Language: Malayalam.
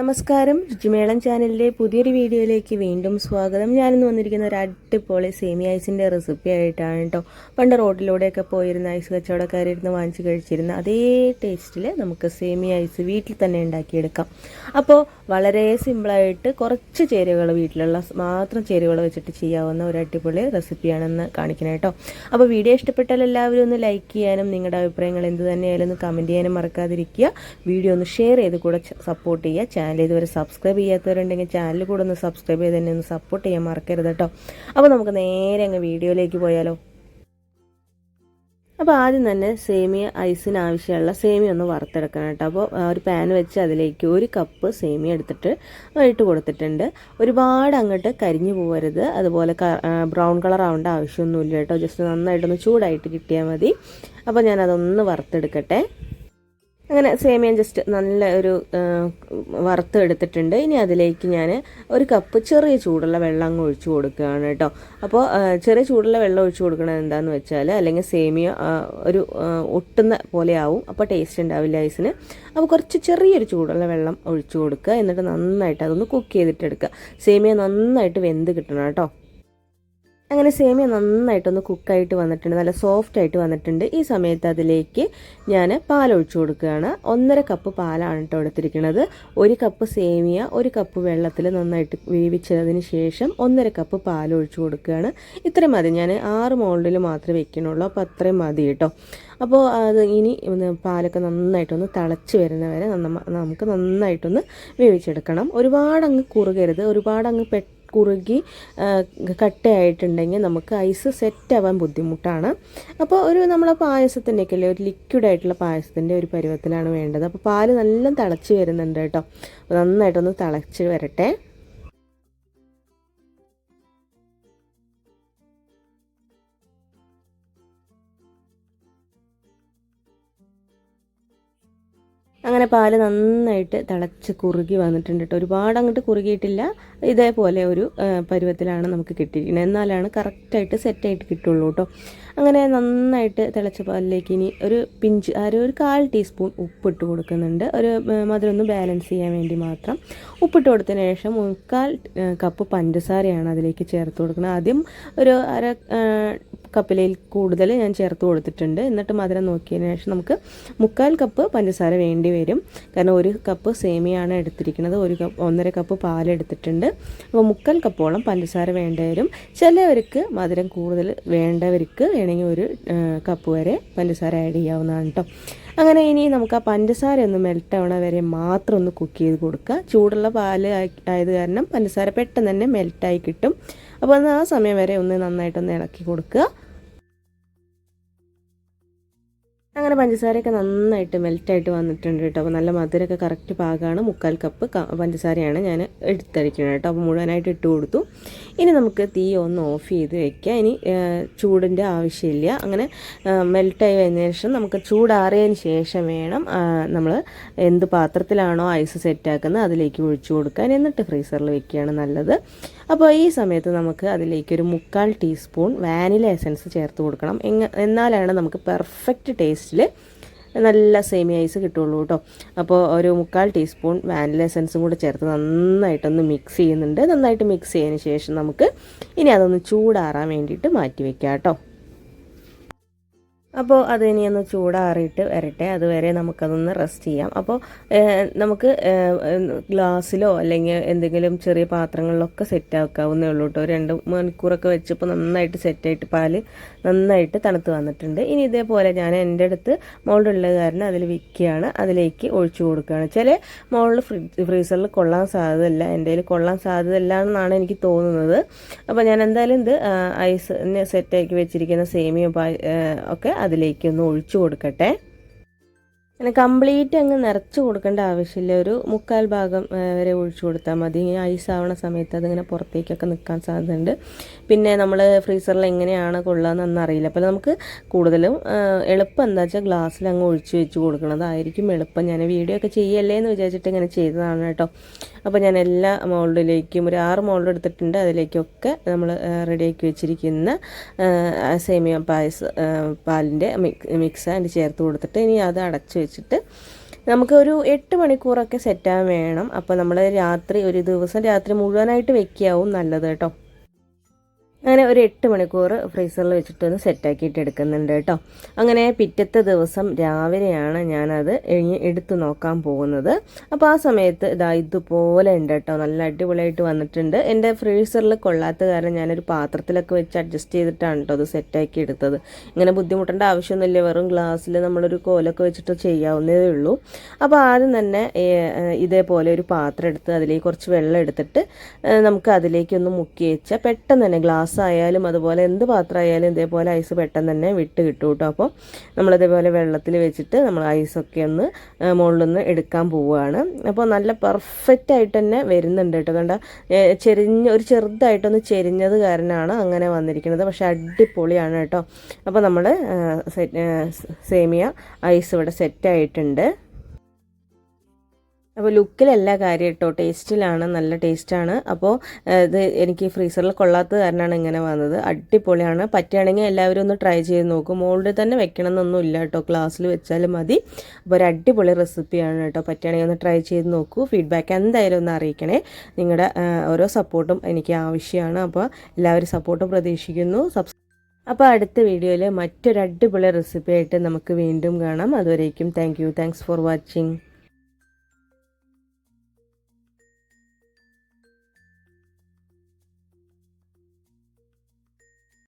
നമസ്കാരം. രുചിമേളം ചാനലിലെ പുതിയൊരു വീഡിയോയിലേക്ക് വീണ്ടും സ്വാഗതം. ഞാനിന്ന് വന്നിരിക്കുന്ന ഒരു അടിപൊളി സേമി ഐസിന്റെ റെസിപ്പി ആയിട്ടാണ് കേട്ടോ പണ്ട് റോഡിലൂടെയൊക്കെ പോയിരുന്ന ഐസ് കച്ചവടക്കാരിരുന്ന് വാങ്ങിച്ച് കഴിച്ചിരുന്ന അതേ ടേസ്റ്റിൽ നമുക്ക് സേമി ഐസ് വീട്ടിൽ തന്നെ ഉണ്ടാക്കിയെടുക്കാം. അപ്പോൾ വളരെ സിമ്പിളായിട്ട് കുറച്ച് ചേരുവകൾ വീട്ടിലുള്ള മാത്രം ചേരുവകൾ വെച്ചിട്ട് ചെയ്യാവുന്ന ഒരു അടിപൊളി റെസിപ്പിയാണെന്ന് കാണിക്കണം കേട്ടോ അപ്പോൾ വീഡിയോ ഇഷ്ടപ്പെട്ടാൽ എല്ലാവരും ഒന്ന് ലൈക്ക് ചെയ്യാനും നിങ്ങളുടെ അഭിപ്രായങ്ങൾ എന്ത് തന്നെയായാലും ഒന്ന് കമന്റ് ചെയ്യാനും മറക്കാതിരിക്കുക. വീഡിയോ ഒന്ന് ഷെയർ ചെയ്ത് കൂടെ സപ്പോർട്ട് ചെയ്യുക. ചാനൽ ഇതുവരെ സബ്സ്ക്രൈബ് ചെയ്യാത്തവരുണ്ടെങ്കിൽ ചാനൽ കൂടെ ഒന്ന് സബ്സ്ക്രൈബ് ചെയ്ത് തന്നെ ഒന്ന് സപ്പോർട്ട് ചെയ്യാൻ മറക്കരുത് കേട്ടോ അപ്പോൾ നമുക്ക് നേരെ അങ്ങ് വീഡിയോയിലേക്ക് പോയാലോ. അപ്പോൾ ആദ്യം തന്നെ സേമിയ ഐസിന് ആവശ്യമുള്ള സേമിയ ഒന്ന് വറുത്തെടുക്കണം കേട്ടോ. അപ്പോൾ ഒരു പാൻ വെച്ച് അതിലേക്ക് ഒരു കപ്പ് സേമിയ എടുത്തിട്ട് ഇട്ട് കൊടുത്തിട്ടുണ്ട്. ഒരുപാട് അങ്ങോട്ട് കരിഞ്ഞു പോകരുത് അതുപോലെ ബ്രൗൺ കളർ ആവേണ്ട ആവശ്യമൊന്നുമില്ല കേട്ടോ. ജസ്റ്റ് നന്നായിട്ടൊന്ന് ചൂടായിട്ട് കിട്ടിയാൽ മതി. അപ്പോൾ ഞാനതൊന്ന് വറുത്തെടുക്കട്ടെ. അങ്ങനെ സേമിയ ജസ്റ്റ് നല്ല ഒരു വറുത്ത് എടുത്തിട്ടുണ്ട്. ഇനി അതിലേക്ക് ഞാൻ ഒരു കപ്പ് ചെറിയ ചൂടുള്ള വെള്ളം അങ്ങ് ഒഴിച്ചു കൊടുക്കുകയാണ് കേട്ടോ. അപ്പോൾ ചെറിയ ചൂടുള്ള വെള്ളം ഒഴിച്ചു കൊടുക്കണത് എന്താണെന്ന് വെച്ചാൽ അല്ലെങ്കിൽ സേമിയ ഒരു ഒട്ടുന്ന പോലെ ആവും. അപ്പോൾ ടേസ്റ്റ് ഉണ്ടാവില്ല ഐസിന്. അപ്പോൾ കുറച്ച് ചെറിയൊരു ചൂടുള്ള വെള്ളം ഒഴിച്ചു കൊടുക്കുക. എന്നിട്ട് നന്നായിട്ട് അതൊന്ന് കുക്ക് ചെയ്തിട്ടെടുക്കുക സേമിയ നന്നായിട്ട് വെന്ത് കിട്ടണം കേട്ടോ. അങ്ങനെ സേമിയ നന്നായിട്ടൊന്ന് കുക്കായിട്ട് വന്നിട്ടുണ്ട് നല്ല സോഫ്റ്റ് ആയിട്ട് വന്നിട്ടുണ്ട്. ഈ സമയത്ത് അതിലേക്ക് ഞാൻ പാലൊഴിച്ചു കൊടുക്കുകയാണ്. ഒന്നര കപ്പ് പാലാണ് കേട്ടോ എടുത്തിരിക്കുന്നത്. ഒരു കപ്പ് സേമിയ ഒരു കപ്പ് വെള്ളത്തിൽ നന്നായിട്ട് വേവിച്ചതിന് ശേഷം ഒന്നര കപ്പ് പാലൊഴിച്ചു കൊടുക്കുകയാണ്. ഇത്രയും മതി. ഞാൻ ആറ് മോൾഡിൽ മാത്രമേ വെക്കണുള്ളൂ അപ്പോൾ അത്രയും മതി കേട്ടോ. അപ്പോൾ അത് ഇനി പാലൊക്കെ നന്നായിട്ടൊന്ന് തിളച്ച് വരുന്നവരെ നമുക്ക് നന്നായിട്ടൊന്ന് വേവിച്ചെടുക്കണം. ഒരുപാട് അങ്ങ് കുറുകരുത്. ഒരുപാട് അങ്ങ് പെട്ടെന്ന് കുറുകി കട്ടയായിട്ടുണ്ടെങ്കിൽ നമുക്ക് ഐസ് സെറ്റ് ആവാൻ ബുദ്ധിമുട്ടാണ്. അപ്പോൾ ഒരു നമ്മളെ പായസത്തിന്റെയൊക്കെ അല്ലേ ഒരു ലിക്വിഡ് ആയിട്ടുള്ള പായസത്തിന്റെ ഒരു പരുവത്തിലാണ് വേണ്ടത്. അപ്പോൾ പാൽ നല്ല തിളച്ച് വരുന്നുണ്ട് കേട്ടോ. നന്നായിട്ടൊന്ന് തിളച്ച് വരട്ടെ. അങ്ങനെ പാൽ നന്നായിട്ട് തിളച്ച് കുറുകി വന്നിട്ടുണ്ട് കേട്ടോ ഒരുപാട് അങ്ങോട്ട് കുറുകിയിട്ടില്ല. ഇതേപോലെ ഒരു പരുവത്തിലാണ് നമുക്ക് കിട്ടിയിരിക്കുന്നത്. എന്നാലാണ് കറക്റ്റായിട്ട് സെറ്റായിട്ട് കിട്ടുള്ളൂ കേട്ടോ അങ്ങനെ നന്നായിട്ട് തിളച്ച പാലിലേക്ക് ഇനി ഒരു പിഞ്ച് ആ ഒരു കാൽ ടീസ്പൂൺ ഉപ്പിട്ട് കൊടുക്കുന്നുണ്ട്. ഒരു മധുരം ഒന്ന് ബാലൻസ് ചെയ്യാൻ വേണ്ടി മാത്രം. ഉപ്പിട്ട് കൊടുത്തതിന് ശേഷം മുക്കാൽ കപ്പ് പഞ്ചസാരയാണ് അതിലേക്ക് ചേർത്ത് കൊടുക്കുന്നത്. ആദ്യം ഒരു അര കപ്പിലയിൽ കൂടുതൽ ഞാൻ ചേർത്ത് കൊടുത്തിട്ടുണ്ട്. എന്നിട്ട് മധുരം നോക്കിയതിന് ശേഷം നമുക്ക് മുക്കാൽ കപ്പ് പഞ്ചസാര വേണ്ടി വരും. കാരണം ഒരു കപ്പ് സേമിയാണ് എടുത്തിരിക്കുന്നത്. ഒരു കപ്പ് ഒന്നര കപ്പ് പാലെടുത്തിട്ടുണ്ട് അപ്പോൾ മുക്കാൽ കപ്പോളം പഞ്ചസാര വേണ്ടി വരും. ചിലവർക്ക് മധുരം കൂടുതൽ വേണ്ടവർക്ക് വേണമെങ്കിൽ ഒരു കപ്പ് വരെ പഞ്ചസാര ആഡ് ചെയ്യാവുന്നതാണ് കേട്ടോ അങ്ങനെ ഇനി നമുക്ക് ആ പഞ്ചസാര ഒന്ന് മെൽറ്റ് ആവണ വരെ മാത്രം ഒന്ന് കുക്ക് ചെയ്ത് കൊടുക്കുക. ചൂടുള്ള പാൽ ആയത് കാരണം പഞ്ചസാര പെട്ടെന്ന് തന്നെ മെൽറ്റായി കിട്ടും. അപ്പോൾ അത് ആ സമയം വരെ ഒന്ന് നന്നായിട്ടൊന്ന് ഇളക്കി കൊടുക്കുക. അങ്ങനെ പഞ്ചസാരയൊക്കെ നന്നായിട്ട് മെൽറ്റായിട്ട് വന്നിട്ടുണ്ട് കേട്ടോ. അപ്പോൾ നല്ല മധുരമൊക്കെ കറക്റ്റ് പാകമാണ് മുക്കാൽ കപ്പ് പഞ്ചസാരയാണ് ഞാൻ എടുത്തടിക്കുന്നത് കേട്ടോ. അപ്പോൾ മുഴുവനായിട്ട് ഇട്ട് കൊടുത്തു. ഇനി നമുക്ക് തീ ഒന്ന് ഓഫ് ചെയ്ത് വെക്കുക ഇനി ചൂടിന്റെ ആവശ്യമില്ല. അങ്ങനെ മെൽറ്റായി വന്നതിന് ശേഷം നമുക്ക് ചൂടാറിയതിന് ശേഷം വേണം നമ്മൾ എന്ത് പാത്രത്തിലാണോ ഐസ് സെറ്റാക്കുന്നത് അതിലേക്ക് ഒഴിച്ചു കൊടുക്കാൻ. എന്നിട്ട് ഫ്രീസറിൽ വെക്കുകയാണ് നല്ലത്. അപ്പോൾ ഈ സമയത്ത് നമുക്ക് അതിലേക്ക് ഒരു മുക്കാൽ ടീസ്പൂൺ വാനില എസൻസ് ചേർത്ത് കൊടുക്കണം. എങ്ങ എന്നാലാണ് നമുക്ക് പെർഫെക്റ്റ് ടേസ്റ്റിൽ നല്ല സേമി ഐസ് കിട്ടുള്ളൂ കേട്ടോ. അപ്പോൾ ഒരു മുക്കാൽ ടീസ്പൂൺ വാനില എസൻസും കൂടെ ചേർത്ത് നന്നായിട്ടൊന്ന് മിക്സ് ചെയ്യുന്നുണ്ട്. നന്നായിട്ട് മിക്സ് ചെയ്തതിന് ശേഷം നമുക്ക് ഇനി അതൊന്ന് ചൂടാറാൻ വേണ്ടിയിട്ട് മാറ്റി വെക്കാം കേട്ടോ. അപ്പോൾ അത് ഒന്ന് ചൂടാറിയിട്ട് വരട്ടെ. അതുവരെ നമുക്കതൊന്ന് റെസ്റ്റ് ചെയ്യാം. അപ്പോൾ നമുക്ക് ഗ്ലാസ്സിലോ അല്ലെങ്കിൽ എന്തെങ്കിലും ചെറിയ പാത്രങ്ങളിലൊക്കെ സെറ്റ് ആക്കാവുന്നേ ഉള്ളൂ കേട്ടോ രണ്ട് മണിക്കൂറൊക്കെ വെച്ചപ്പോൾ നന്നായിട്ട് സെറ്റായിട്ട് പാൽ നന്നായിട്ട് തണുത്ത് വന്നിട്ടുണ്ട്. ഇനി ഇതേപോലെ ഞാൻ എന്റെ അടുത്ത് മോളുള്ളത് കാരണം അതിൽ വിൽക്കുകയാണ്. അതിലേക്ക് ഒഴിച്ചു കൊടുക്കുകയാണ്. ചില മോളിൽ ഫ്രിഡ്ജ് ഫ്രീസറിൽ കൊള്ളാൻ സാധ്യതയില്ല. എന്റെ കയ്യിൽ കൊള്ളാൻ സാധ്യതയില്ല എന്നാണ് എനിക്ക് തോന്നുന്നത്. അപ്പോൾ ഞാൻ എന്തായാലും ഇത് ഐസ് സെറ്റാക്കി വെച്ചിരിക്കുന്ന സേമിയ ഒക്കെ അതിലേക്കൊന്ന് ഒഴിച്ചു കൊടുക്കട്ടെ. അങ്ങനെ കംപ്ലീറ്റ് അങ്ങ് നിറച്ച് കൊടുക്കേണ്ട ആവശ്യമില്ല. ഒരു മുക്കാൽ ഭാഗം വരെ ഒഴിച്ചു കൊടുത്താൽ മതി. ഐസ് ആവണ സമയത്ത് അതിങ്ങനെ പുറത്തേക്കൊക്കെ നിൽക്കാൻ സാധ്യതയുണ്ട്. പിന്നെ നമ്മൾ ഫ്രീസറിൽ എങ്ങനെയാണ് കൊള്ളുകയെന്നൊന്നും അറിയില്ല. അപ്പോൾ നമുക്ക് കൂടുതലും എളുപ്പം എന്താ വെച്ചാൽ ഗ്ലാസ്സിൽ അങ്ങ് ഒഴിച്ചു വെച്ച് കൊടുക്കണതായിരിക്കും എളുപ്പം. ഞാൻ വീഡിയോ ഒക്കെ ചെയ്യല്ലേ എന്ന് വിചാരിച്ചിട്ട് ഇങ്ങനെ ചെയ്തതാണ് കേട്ടോ. അപ്പോൾ ഞാൻ എല്ലാ മോൾഡിലേക്കും ഒരു ആറ് മോൾഡ് എടുത്തിട്ടുണ്ട്. അതിലേക്കൊക്കെ നമ്മൾ റെഡിയാക്കി വെച്ചിരിക്കുന്ന സേമിയ പായസ പാലിന്റെ മിക്സ് അതിന്റെ ചേർത്ത് കൊടുത്തിട്ട് ഇനി അത് അടച്ച് വെച്ചിട്ട് നമുക്ക് ഒരു എട്ട് മണിക്കൂറൊക്കെ സെറ്റാൻ വേണം. അപ്പോൾ നമ്മൾ രാത്രി ഒരു ദിവസം രാത്രി മുഴുവനായിട്ട് വെക്കാവും നല്ലത് കേട്ടോ. അങ്ങനെ ഒരു എട്ട് മണിക്കൂർ ഫ്രീസറിൽ വെച്ചിട്ട് ഒന്ന് സെറ്റാക്കിയിട്ട് എടുക്കുന്നുണ്ട് കേട്ടോ. അങ്ങനെ പിറ്റത്തെ ദിവസം രാവിലെയാണ് ഞാനത് എടുത്തു നോക്കാൻ പോകുന്നത്. അപ്പോൾ ആ സമയത്ത് ഇതാ ഇതുപോലെ ഉണ്ട് കേട്ടോ. നല്ല അടിപൊളിയായിട്ട് വന്നിട്ടുണ്ട്. എന്റെ ഫ്രീസറിൽ കൊള്ളാത്ത കാരണം ഞാനൊരു പാത്രത്തിലൊക്കെ വെച്ച് അഡ്ജസ്റ്റ് ചെയ്തിട്ടാണ് കേട്ടോ അത് സെറ്റാക്കി എടുത്തത്. ഇങ്ങനെ ബുദ്ധിമുട്ടേണ്ട ആവശ്യമൊന്നുമില്ല. വെറും ഗ്ലാസ്സിൽ നമ്മളൊരു കോലൊക്കെ വെച്ചിട്ട് ചെയ്യാവുന്നതേ ഉള്ളൂ. അപ്പോൾ ആദ്യം തന്നെ ഇതേപോലെ ഒരു പാത്രം എടുത്ത് അതിലേക്ക് കുറച്ച് വെള്ളം എടുത്തിട്ട് നമുക്ക് അതിലേക്കൊന്ന് മുക്കി വെച്ചാൽ പെട്ടെന്ന് തന്നെ ഗ്ലാസ് ഗ്ലാസ് ആയാലും അതുപോലെ എന്ത് പാത്രമായാലും ഇതേപോലെ ഐസ് പെട്ടെന്ന് തന്നെ വിട്ട് കിട്ടും കേട്ടോ. അപ്പോൾ നമ്മളിതേപോലെ വെള്ളത്തിൽ വെച്ചിട്ട് നമ്മൾ ഐസൊക്കെ ഒന്ന് മുകളിൽ നിന്ന് എടുക്കാൻ പോവുകയാണ്. അപ്പോൾ നല്ല പെർഫെക്റ്റ് ആയിട്ട് തന്നെ വരുന്നുണ്ട് കേട്ടോ. കണ്ട ചെരിഞ്ഞ് ഒരു ചെറുതായിട്ടൊന്ന് ചെരിഞ്ഞത് കാരണമാണ് അങ്ങനെ വന്നിരിക്കുന്നത്. പക്ഷേ അടിപൊളിയാണ് കേട്ടോ. അപ്പോൾ നമ്മൾ സേമിയ ഐസ് ഇവിടെ സെറ്റായിട്ടുണ്ട് അപ്പോൾ ലുക്കിലല്ല കാര്യം കേട്ടോ ടേസ്റ്റിലാണ് നല്ല ടേസ്റ്റാണ്. അപ്പോൾ ഇത് എനിക്ക് ഫ്രീസറിൽ കൊള്ളാത്ത കാരണമാണ് ഇങ്ങനെ വന്നത്. അടിപൊളിയാണ്. പറ്റുകയാണെങ്കിൽ എല്ലാവരും ഒന്ന് ട്രൈ ചെയ്ത് നോക്കും. മോൾഡിൽ തന്നെ വെക്കണം എന്നൊന്നും ഇല്ല കേട്ടോ. ക്ലാസ്സിൽ വെച്ചാലും മതി. അപ്പോൾ ഒരു അടിപൊളി റെസിപ്പിയാണ് കേട്ടോ. പറ്റുകയാണെങ്കിൽ ഒന്ന് ട്രൈ ചെയ്ത് നോക്കൂ. ഫീഡ്ബാക്ക് എന്തായാലും ഒന്ന് അറിയിക്കണേ. നിങ്ങളുടെ ഓരോ സപ്പോർട്ടും എനിക്ക് ആവശ്യമാണ്. അപ്പോൾ എല്ലാവരും സപ്പോർട്ടും പ്രതീക്ഷിക്കുന്നു. സബ്സ് അപ്പോൾ അടുത്ത വീഡിയോയിൽ മറ്റൊരു അടിപൊളി റെസിപ്പി ആയിട്ട് നമുക്ക് വീണ്ടും കാണാം. അതുവരേക്കും thank you. Thanks for watching.